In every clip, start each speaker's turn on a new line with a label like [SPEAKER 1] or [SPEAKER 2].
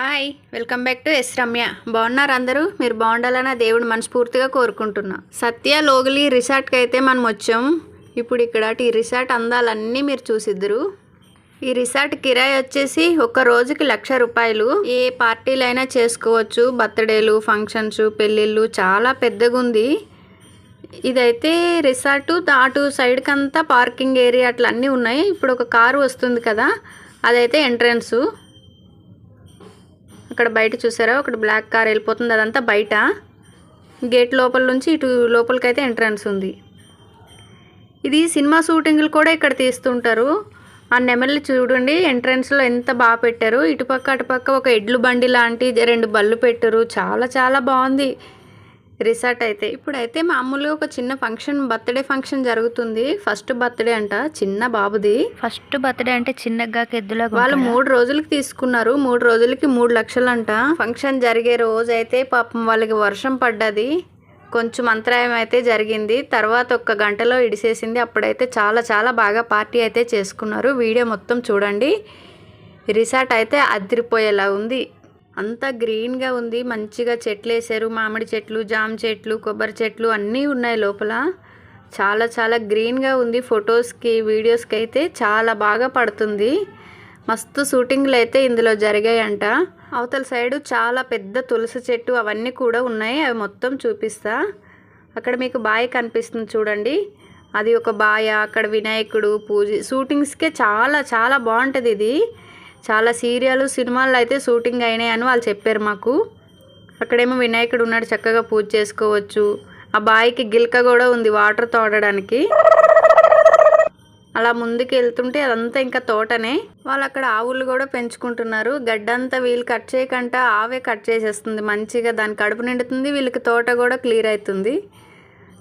[SPEAKER 1] Hi welcome back to S Ramya. బాగున్నారు అందరూ? మీరు బాగుండాలని దేవుడు మనస్ఫూర్తిగా కోరుకుంటున్నా. సత్య లోగలి రిసార్ట్కి అయితే మనం వచ్చాం. ఇప్పుడు ఇక్కడ ఈ రిసార్ట్ అందాలన్నీ మీరు చూసిద్దరు. ఈ రిసార్ట్ కిరాయి వచ్చేసి ఒక రోజుకి లక్ష రూపాయలు. ఏ పార్టీలైనా చేసుకోవచ్చు. బర్త్డేలు ఫంక్షన్స్ పెళ్ళిళ్ళు చాలా పెద్దగా ఉంది ఇదైతే రిసార్ట్ అటు సైడ్కి అంతా పార్కింగ్ ఏరియా అట్లా అన్నీ ఉన్నాయి. ఇప్పుడు ఒక కారు వస్తుంది కదా అదైతే ఎంట్రన్స్. అక్కడ బయట చూసారా? ఒకటి బ్లాక్ కార్ వెళ్ళిపోతుంది. అదంతా బయట. గేట్ లోపల నుంచి ఇటు లోపలికైతే ఎంట్రన్స్ ఉంది. ఇది సినిమా షూటింగ్లు కూడా ఇక్కడ తీస్తుంటారు. ఆ నెమలి చూడండి. ఎంట్రన్స్లో ఎంత బాగా పెట్టారు. ఇటుపక్క అటుపక్క ఒక ఎడ్లు బండి లాంటి రెండు బళ్ళు పెట్టారు. చాలా చాలా బాగుంది. రిసార్ట్ అయితే. ఇప్పుడైతే మామూలుగా ఒక చిన్న ఫంక్షన్ బర్త్డే ఫంక్షన్ జరుగుతుంది. ఫస్ట్ బర్త్డే అంట చిన్న బాబుది.
[SPEAKER 2] ఫస్ట్ బర్త్డే అంటే చిన్నగా ఎద్దులా
[SPEAKER 1] వాళ్ళు మూడు రోజులకి తీసుకున్నారు. మూడు రోజులకి మూడు లక్షలు అంట ఫంక్షన్ జరిగే రోజు అయితే పాపం వాళ్ళకి వర్షం పడ్డది. కొంచెం అంతరాయం అయితే జరిగింది. తర్వాత ఒక్క గంటలో ఇడిసేసింది. అప్పుడైతే చాలా చాలా బాగా పార్టీ అయితే చేసుకున్నారు. వీడియో మొత్తం చూడండి. రిసార్ట్ అయితే అదిరిపోయేలా ఉంది. అంతా గ్రీన్గా ఉంది. మంచిగా చెట్లు వేసారు మామిడి చెట్లు జామ చెట్లు కొబ్బరి చెట్లు అన్నీ ఉన్నాయి లోపల. చాలా చాలా గ్రీన్గా ఉంది ఫొటోస్కి వీడియోస్కి అయితే చాలా బాగా పడుతుంది. మస్తు షూటింగ్లు అయితే ఇందులో జరిగాయంట. అవతల సైడు చాలా పెద్ద తులసి చెట్టు అవన్నీ కూడా ఉన్నాయి. అవి మొత్తం చూపిస్తా. అక్కడ మీకు బాయ్ కనిపిస్తుంది చూడండి. అది ఒక బాయ అక్కడ వినాయకుడు పూజ షూటింగ్స్కే చాలా చాలా బాగుంటుంది ఇది. చాలా సీరియల్ సినిమాల్లో అయితే షూటింగ్ అయినాయి అని వాళ్ళు చెప్పారు మాకు. అక్కడేమో వినాయకుడు ఉన్నాడు చక్కగా పూజ చేసుకోవచ్చు. ఆ బాయికి గిల్క కూడా ఉంది వాటర్ తోడడానికి. అలా ముందుకు వెళ్తుంటే అదంతా ఇంకా తోటనే. వాళ్ళు అక్కడ ఆవులు కూడా పెంచుకుంటున్నారు. గడ్డంతా వీళ్ళు కట్ చేయకంట ఆవే కట్ చేసేస్తుంది. మంచిగా దాని కడుపు నిండుతుంది వీళ్ళకి తోట కూడా క్లియర్ అవుతుంది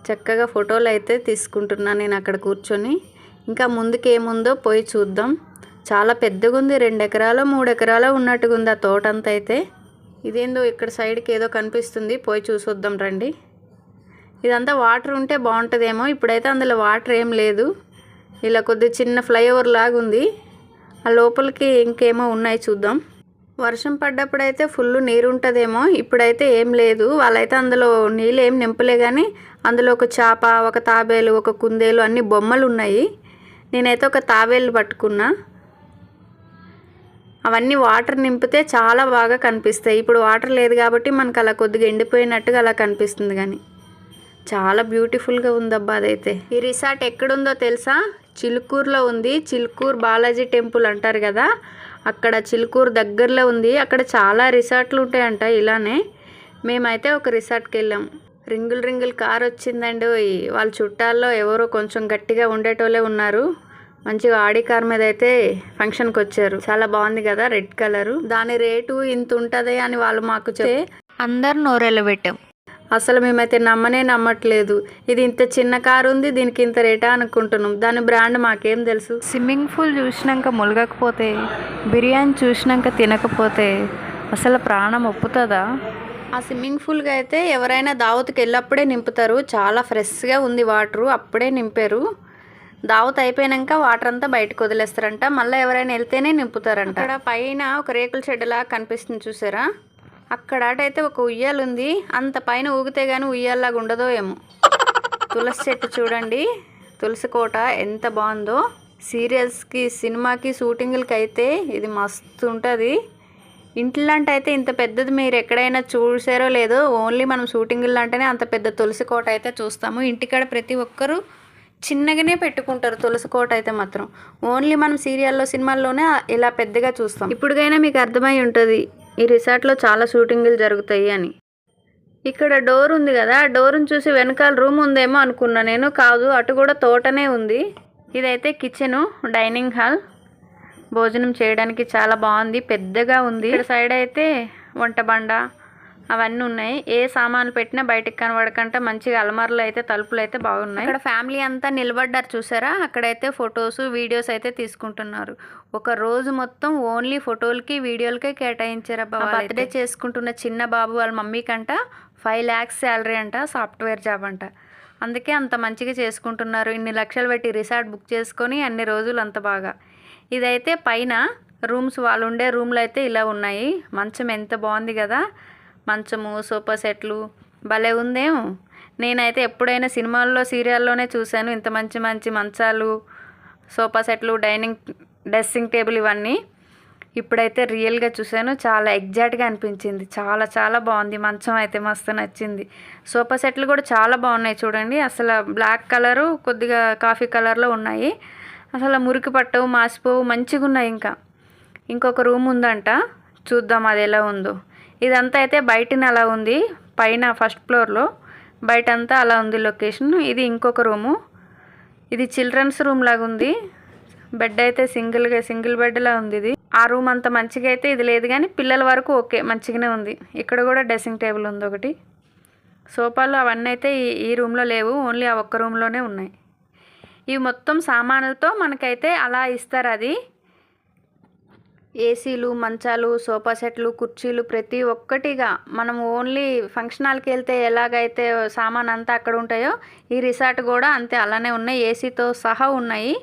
[SPEAKER 1] చక్కగా ఫోటోలు అయితే తీసుకుంటున్నాను నేను అక్కడ కూర్చొని. ఇంకా ముందుకు ఏముందో పోయి చూద్దాం. చాలా పెద్దగా ఉంది రెండు ఎకరాలు మూడు ఎకరాలు ఉన్నట్టుగా ఉంది ఆ తోట అంతా అయితే ఇదేందో ఇక్కడ సైడ్కి ఏదో కనిపిస్తుంది పోయి చూసొద్దాం రండి. ఇదంతా వాటర్ ఉంటే బాగుంటుందేమో ఇప్పుడైతే అందులో వాటర్ ఏం లేదు. ఇలా కొద్ది చిన్న ఫ్లైఓవర్ లాగా ఉంది ఆ లోపలికి ఇంకేమో ఉన్నాయి చూద్దాం. వర్షం పడ్డప్పుడైతే ఫుల్ నీరు ఉంటుందేమో ఇప్పుడైతే ఏం లేదు. వాళ్ళైతే అందులో నీళ్ళు ఏం నింపలే కానీ అందులో ఒక చేప ఒక తాబేలు ఒక కుందేలు అన్ని బొమ్మలు ఉన్నాయి నేనైతే ఒక తాబేలు పట్టుకున్నా. అవన్నీ వాటర్ నింపితే చాలా బాగా కనిపిస్తాయి. ఇప్పుడు వాటర్ లేదు కాబట్టి మనకు అలా కొద్దిగా ఎండిపోయినట్టుగా అలా కనిపిస్తుంది కానీ. చాలా బ్యూటిఫుల్గా ఉందబ్బా అదైతే. ఈ రిసార్ట్ ఎక్కడుందో తెలుసా? చిలుకూరులో ఉంది. చిలుకూరు బాలాజీ టెంపుల్ అంటారు కదా? అక్కడ చిలుకూరు దగ్గరలో ఉంది. అక్కడ చాలా రిసార్ట్లు ఉంటాయంట ఇలానే. మేమైతే ఒక రిసార్ట్కి వెళ్ళాం. రింగుల్ రింగుల్ కార్ వచ్చిందండి వాళ్ళ చుట్టాల్లో ఎవరో కొంచెం గట్టిగా ఉండేటోళ్ళే ఉన్నారు. మంచిగా ఆడి కార్ మీద అయితే ఫంక్షన్కి వచ్చారు. చాలా బాగుంది కదా రెడ్ కలరు దాని రేటు ఇంత ఉంటుంది అని వాళ్ళు మాకు చెప్తే
[SPEAKER 2] అందరు నోరెళ్ళ పెట్టాం.
[SPEAKER 1] అసలు మేమైతే నమ్మనే నమ్మట్లేదు. ఇది ఇంత చిన్న కారు ఉంది దీనికి ఇంత రేటా అనుకుంటున్నాం. దాని బ్రాండ్ మాకేం తెలుసు?
[SPEAKER 2] స్విమ్మింగ్ పూల్ చూసినాక ములగకపోతే బిర్యానీ చూసినాక తినకపోతే అసలు ప్రాణం ఒప్పుతుందా?
[SPEAKER 1] ఆ స్విమ్మింగ్ పూల్గా అయితే ఎవరైనా దావత్కి వెళ్ళప్పుడే నింపుతారు. చాలా ఫ్రెష్గా ఉంది వాటరు అప్పుడే నింపారు. దావత్ అయిపోయాక వాటర్ అంతా బయటకు వదిలేస్తారంట. మళ్ళీ ఎవరైనా వెళ్తేనే నింపుతారంట. అక్కడ పైన ఒక రేకుల షెడ్లా కనిపిస్తుంది చూసారా? అక్కడటైతే ఒక ఉయ్యాలు ఉంది అంత పైన ఊగితే కానీ ఉయ్యాల్లాగా ఉండదో ఏమో. తులసి చెట్టు చూడండి. తులసి కోట ఎంత బాగుందో. సీరియల్స్కి సినిమాకి షూటింగ్లకి అయితే ఇది మస్తు ఉంటుంది. ఇంట్లాంటి అయితే ఇంత పెద్దది మీరు ఎక్కడైనా చూసారో లేదో ఓన్లీ మనం షూటింగ్లు అంటేనే అంత పెద్ద తులసి కోట అయితే చూస్తాము. ఇంటికాడ ప్రతి ఒక్కరూ చిన్నగానే పెట్టుకుంటారు తులసి కోట అయితే మాత్రం. ఓన్లీ మనం సీరియల్లో సినిమాల్లోనే ఇలా పెద్దగా చూస్తాం. ఇప్పుడుకైనా మీకు అర్థమై ఉంటుంది ఈ రిసార్ట్లో చాలా షూటింగులు జరుగుతాయి అని. ఇక్కడ డోర్ ఉంది కదా ఆ డోర్ని చూసి వెనకాల రూమ్ ఉందేమో అనుకున్నా. నేను కాదు అటు కూడా తోటనే ఉంది. ఇదైతే కిచెను డైనింగ్ హాల్. భోజనం చేయడానికి చాలా బాగుంది పెద్దగా ఉంది. ఇక్కడ సైడ్ అయితే వంట బండ అవన్నీ ఉన్నాయి. ఏ సామాన్లు పెట్టినా బయటకు కనబడకంట మంచిగా అలమార్లు అయితే తలుపులు అయితే బాగున్నాయి. ఇక్కడ ఫ్యామిలీ అంతా నిలబడ్డారు చూసారా? అక్కడైతే ఫొటోస్ వీడియోస్ అయితే తీసుకుంటున్నారు. ఒక రోజు మొత్తం ఓన్లీ ఫోటోలకి వీడియోలకే కేటాయించారు అబ్బా బర్త్డే చేసుకుంటున్న చిన్న బాబు వాళ్ళ మమ్మీ కంట ఫైవ్ ల్యాక్స్ శాలరీ అంట సాఫ్ట్వేర్ జాబ్ అంట. అందుకే అంత మంచిగా చేసుకుంటున్నారు. ఇన్ని లక్షలు పెట్టి రిసార్ట్ బుక్ చేసుకొని అన్ని రోజులు అంత బాగా. ఇదైతే పైన రూమ్స్ వాళ్ళు ఉండే రూమ్లో అయితే ఇలా ఉన్నాయి. మంచం ఎంత బాగుంది కదా. మంచము సోఫా సెట్లు. భలే ఉందేమో. నేనైతే ఎప్పుడైనా సినిమాల్లో సీరియల్లోనే చూశాను. ఇంత మంచి మంచి మంచాలు సోఫా సెట్లు డైనింగ్ డ్రెస్సింగ్ టేబుల్ ఇవన్నీ. ఇప్పుడైతే రియల్గా చూశాను. చాలా ఎగ్జాక్ట్గా అనిపించింది. చాలా చాలా బాగుంది. మంచం అయితే మస్తు నచ్చింది. సోఫా సెట్లు కూడా చాలా బాగున్నాయి చూడండి. అసలు బ్లాక్ కలరు కొద్దిగా కాఫీ కలర్లో ఉన్నాయి. అసలు మురికి పట్టవు మాసిపోవు మంచిగా ఉన్నాయి ఇంకా. ఇంకొక రూమ్ ఉందంట. చూద్దాం అది ఎలా ఉందో. ఇదంతా అయితే బయటని అలా ఉంది పైన ఫస్ట్ ఫ్లోర్లో. బయట అంతా అలా ఉంది లొకేషన్. ఇది ఇంకొక రూము. ఇది చిల్డ్రన్స్ రూమ్ లాగా ఉంది. బెడ్ అయితే సింగిల్గా సింగిల్ బెడ్లా ఉంది ఇది. ఆ రూమ్ అంత మంచిగా అయితే ఇది లేదు కానీ పిల్లల వరకు ఓకే మంచిగానే ఉంది. ఇక్కడ కూడా డ్రెస్సింగ్ టేబుల్ ఉంది ఒకటి. సోఫాలు అవన్నీ అయితే ఈ ఈ రూమ్లో లేవు. ఓన్లీ ఆ ఒక్క రూమ్లోనే ఉన్నాయి. ఇవి మొత్తం సామాన్లతో మనకైతే అలా ఇస్తారు అది. ఏసీలు మంచాలు సోఫా సెట్లు కుర్చీలు ప్రతి ఒక్కటిగా మనం ఓన్లీ ఫంక్షన్ హాల్కి వెళ్తే ఎలాగైతే సామాన్ అంతా అక్కడ ఉంటాయో ఈ రిసార్ట్ కూడా అంతే అలానే ఉన్నాయి. ఏసీతో సహా ఉన్నాయి.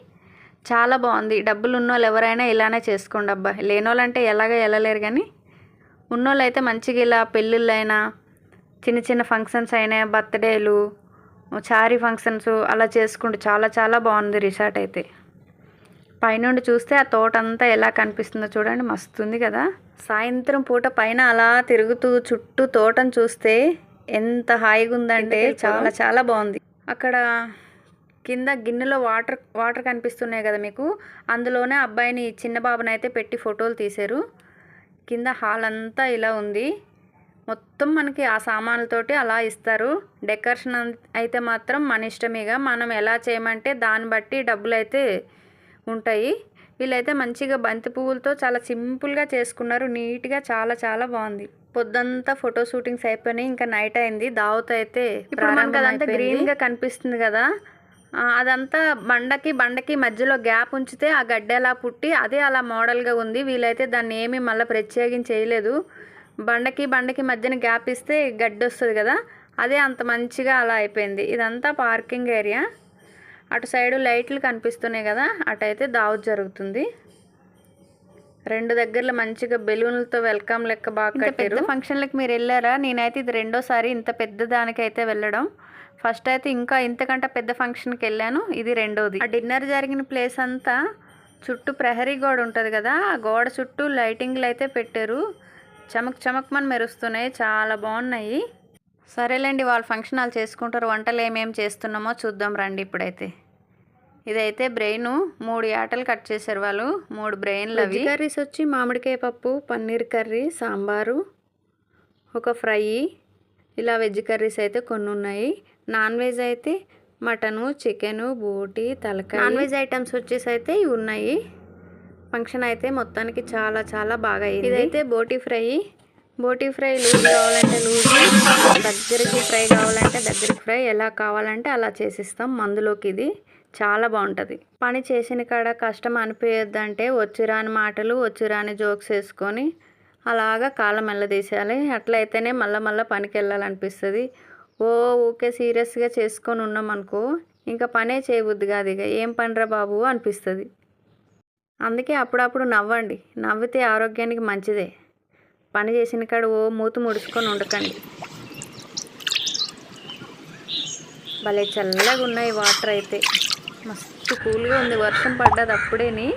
[SPEAKER 1] చాలా బాగుంది. డబ్బులు ఉన్నోళ్ళు ఎవరైనా ఇలానే చేసుకోండి అబ్బా. లేనోళ్ళంటే ఎలాగ వెళ్ళలేరు కానీ ఉన్నోళ్ళు అయితే మంచిగా ఇలా పెళ్ళిళ్ళైనా చిన్న చిన్న ఫంక్షన్స్ అయినా బర్త్డేలు చారీ ఫంక్షన్స్ అలా చేసుకుంటూ చాలా చాలా బాగుంది రిసార్ట్ అయితే. పైనుండి చూస్తే ఆ తోట అంతా ఎలా కనిపిస్తుందో చూడండి మస్తుంది కదా. సాయంత్రం పూట పైన అలా తిరుగుతూ చుట్టూ తోటను చూస్తే ఎంత హాయిగా ఉందంటే చాలా చాలా బాగుంది. అక్కడ కింద గిన్నెలో వాటర్ వాటర్ కనిపిస్తున్నాయి కదా మీకు. అందులోనే అబ్బాయిని చిన్న బాబుని అయితే పెట్టి ఫోటోలు తీశారు. కింద హాల్ అంతా ఇలా ఉంది. మొత్తం మనకి ఆ సామాన్లతోటి అలా ఇస్తారు. డెకరేషన్ అయితే మాత్రం మన ఇష్టమేగా. మనం ఎలా చేయమంటే దాన్ని బట్టి డబ్బులు అయితే ఉంటాయి. వీళ్ళైతే మంచిగా బంతి పువ్వులతో చాలా సింపుల్గా చేసుకున్నారు. నీట్గా చాలా చాలా బాగుంది. పొద్దంతా ఫోటో షూటింగ్స్ అయిపోయినాయి. ఇంకా నైట్ అయింది. దావత్ అయితే ఇప్పుడు మనకి అదంతా గ్రీన్గా కనిపిస్తుంది కదా. అదంతా బండకి బండకి మధ్యలో గ్యాప్ ఉంచితే ఆ గడ్డ ఎలా పుట్టి అదే అలా మోడల్గా ఉంది. వీలైతే దాన్ని ఏమీ మళ్ళీ ప్రత్యేకించి చేయలేదు. బండకి బండకి మధ్యన గ్యాప్ ఇస్తే గడ్డి వస్తుంది కదా. అదే అంత మంచిగా అలా అయిపోయింది. ఇదంతా పార్కింగ్ ఏరియా. అటు సైడు లైట్లు కనిపిస్తున్నాయి కదా అటైతే దావత్ జరుగుతుంది. రెండు దగ్గరలో మంచిగా బెలూన్లతో వెల్కమ్ లెక్క బాగా కట్టారు. ఫంక్షన్లకు మీరు వెళ్ళారా? నేనైతే ఇది రెండోసారి ఇంత పెద్ద దానికైతే వెళ్ళడం. ఫస్ట్ అయితే ఇంకా ఇంతకంటే పెద్ద ఫంక్షన్కి వెళ్ళాను ఇది రెండోది. ఆ డిన్నర్ జరిగిన ప్లేస్ అంతా చుట్టూ ప్రహరీ గోడ ఉంటుంది కదా ఆ గోడ చుట్టూ లైటింగ్లు అయితే పెట్టారు. చమక్ చమక్మని మెరుస్తున్నాయి చాలా బాగున్నాయి. సరేలేండి వాళ్ళు ఫంక్షన్ హాల్ చేసుకుంటారు వంటలు ఏమేమి చేస్తున్నామో చూద్దాం రండి ఇప్పుడైతే. ఇదైతే బ్రెయిన్ మూడు ఆటలు కట్ చేశారు వాళ్ళు మూడు బ్రెయిన్లు అవి. కర్రీస్ వచ్చి మామిడికాయ పప్పు పన్నీర్ కర్రీ సాంబారు ఒక ఫ్రై ఇలా వెజ్ కర్రీస్ అయితే కొన్ని ఉన్నాయి. నాన్ వెజ్ అయితే మటను చికెను బోటి తలకాయ. నాన్ వెజ్ ఐటమ్స్ వచ్చేసి అయితే ఇవి ఉన్నాయి. ఫంక్షన్ అయితే మొత్తానికి చాలా చాలా బాగా అయింది. ఇదైతే బోటి ఫ్రై బోటి ఫ్రై లూజ్ కావాలంటే లూజ్ దగ్గరికి ఫ్రై కావాలంటే దగ్గరికి ఫ్రై. ఎలా కావాలంటే అలా చేసిస్తాం. మందులోకి ఇది చాలా బాగుంటుంది. పని చేసిన కాడ కష్టం అనిపించద్దంటే వచ్చిరాని మాటలు వచ్చిరాని జోక్స్ వేసుకొని అలాగా కాలం మెల్లదీసేయాలి అట్లయితేనే మళ్ళీ మళ్ళీ పనికి వెళ్ళాలనిపిస్తుంది ఓ ఊకే సీరియస్గా చేసుకొని ఉన్నాం అనుకో ఇంకా పనే చేయబుద్ది కాదు ఇక. ఏం పనిరా బాబు? అనిపిస్తుంది. అందుకే అప్పుడప్పుడు నవ్వండి. నవ్వితే ఆరోగ్యానికి మంచిదే. పని చేసిన కాడ ఓ మూతి ముడుచుకొని ఉండకండి. భలే చల్లగా ఉన్నాయి వాటర్ అయితే. మస్తు కూల్గా ఉంది. వర్షం పడ్డది అప్పుడేని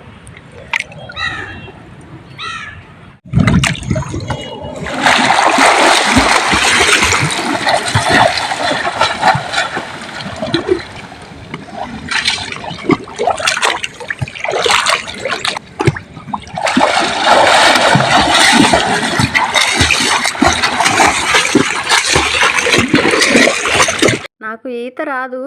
[SPEAKER 1] నాకు ఈత రాదు.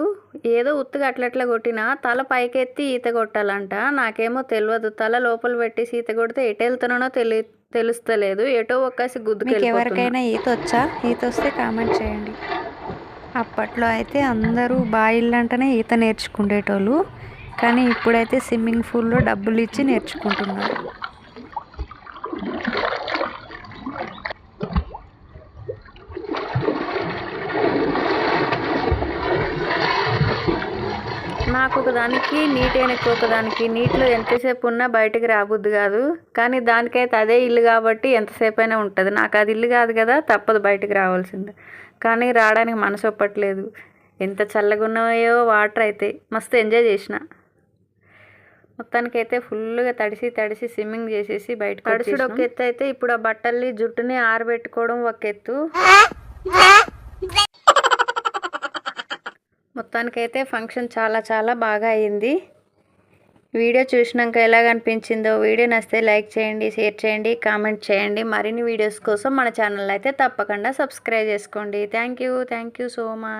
[SPEAKER 1] ఏదో ఉత్తుగా అట్లట్లా కొట్టినా తల పైకెత్తి ఈత కొట్టాలంట. నాకేమో తెలియదు తల లోపల పెట్టేసి ఈత కొడితే ఎటు వెళ్తున్నానో తెలి తెలుస్తలేదు. ఎటో ఒక్కసి
[SPEAKER 2] మీకు
[SPEAKER 1] గుద్దుకు
[SPEAKER 2] ఎవరికైనా ఈత వచ్చా? ఈత వస్తే కామెంట్ చేయండి. అప్పట్లో అయితే అందరూ బాయిల్లంటనే ఈత నేర్చుకునేటోళ్ళు కానీ ఇప్పుడైతే స్విమ్మింగ్ పూల్లో డబ్బులు ఇచ్చి నేర్చుకుంటున్నారు.
[SPEAKER 1] నాకు ఒకదానికి నీట్ వెనక్కి ఒకదానికి నీటిలో ఎంతసేపు ఉన్నా బయటకు రాబుద్ది కాదు. కానీ దానికైతే అదే ఇల్లు కాబట్టి ఎంతసేపు అయినా ఉంటుంది. నాకు అది ఇల్లు కాదు కదా తప్పదు బయటకు రావాల్సిందే. కానీ రావడానికి మనసు ఒప్పట్లేదు. ఎంత చల్లగా ఉన్నాయో వాటర్ అయితే మస్తు ఎంజాయ్ చేసిన. మొత్తానికైతే ఫుల్గా తడిసి తడిసి స్విమ్మింగ్ చేసేసి బయటకు తడిసిడు ఒక ఎత్తు అయితే ఇప్పుడు ఆ బట్టల్ని జుట్టుని ఆరబెట్టుకోవడం ఒక ఎత్తు. మొత్తానికైతే ఫంక్షన్ చాలా చాలా బాగా అయింది. వీడియో చూసినాక ఎలాగ అనిపించిందో వీడియో నచ్చితే లైక్ చేయండి షేర్ చేయండి కామెంట్ చేయండి. మరిన్ని వీడియోస్ కోసం మన ఛానల్ అయితే తప్పకుండా సబ్స్క్రైబ్ చేసుకోండి. Thank you thank you so much